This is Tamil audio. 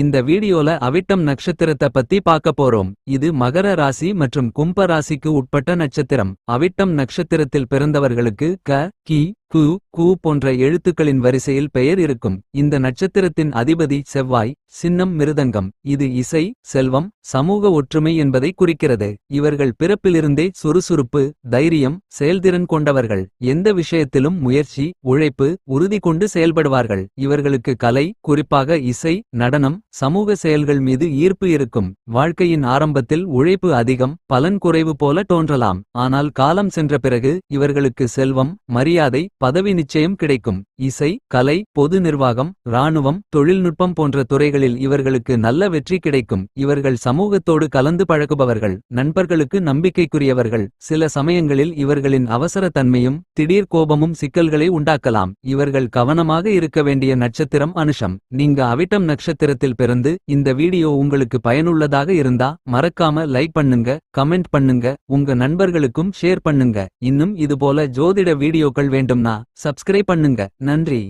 இந்த வீடியோல அவிட்டம் நட்சத்திரத்தை பத்தி பார்க்க போறோம். இது மகர ராசி மற்றும் கும்ப ராசிக்கு உட்பட்ட நட்சத்திரம். அவிட்டம் நட்சத்திரத்தில் பிறந்தவர்களுக்கு க கி கு கு போன்ற எழுத்துக்களின் வரிசையில் பெயர் இருக்கும். இந்த நட்சத்திரத்தின் அதிபதி செவ்வாய் சின்னம் மிருதங்கம். இது இசை செல்வம் சமூக ஒற்றுமை என்பதை குறிக்கிறது. இவர்கள் பிறப்பிலிருந்தே சுறுசுறுப்பு தைரியம் செயல்திறன் கொண்டவர்கள். எந்த விஷயத்திலும் முயற்சி உழைப்பு உறுதி கொண்டு செயல்படுவார்கள். இவர்களுக்கு கலை குறிப்பாக இசை நடனம் சமூக செயல்கள் மீது ஈர்ப்பு இருக்கும். வாழ்க்கையின் ஆரம்பத்தில் உழைப்பு அதிகம் பலன் குறைவு போல தோன்றலாம். ஆனால் காலம் சென்ற பிறகு இவர்களுக்கு செல்வம் மரியாதை பதவி நிச்சயம் கிடைக்கும். இசை கலை பொது நிர்வாகம் இராணுவம் தொழில்நுட்பம் போன்ற துறைகளில் இவர்களுக்கு நல்ல வெற்றி கிடைக்கும். இவர்கள் சமூகத்தோடு கலந்து பழகுபவர்கள் நண்பர்களுக்கு நம்பிக்கைக்குரியவர்கள். சில சமயங்களில் இவர்களின் அவசர தன்மையும் திடீர் கோபமும் சிக்கல்களை உண்டாக்கலாம். இவர்கள் கவனமாக இருக்க வேண்டிய நட்சத்திரம் அனுஷம். நீங்க அவிட்டம் நட்சத்திரத்தில் பிறந்து இந்த வீடியோ உங்களுக்கு பயனுள்ளதாக இருந்தா மறக்காம லைக் பண்ணுங்க கமெண்ட் பண்ணுங்க உங்க நண்பர்களுக்கும் ஷேர் பண்ணுங்க. இன்னும் இதுபோல ஜோதிட வீடியோக்கள் வேண்டும். சப்ஸ்கிரைப் பண்ணுங்க. நன்றி.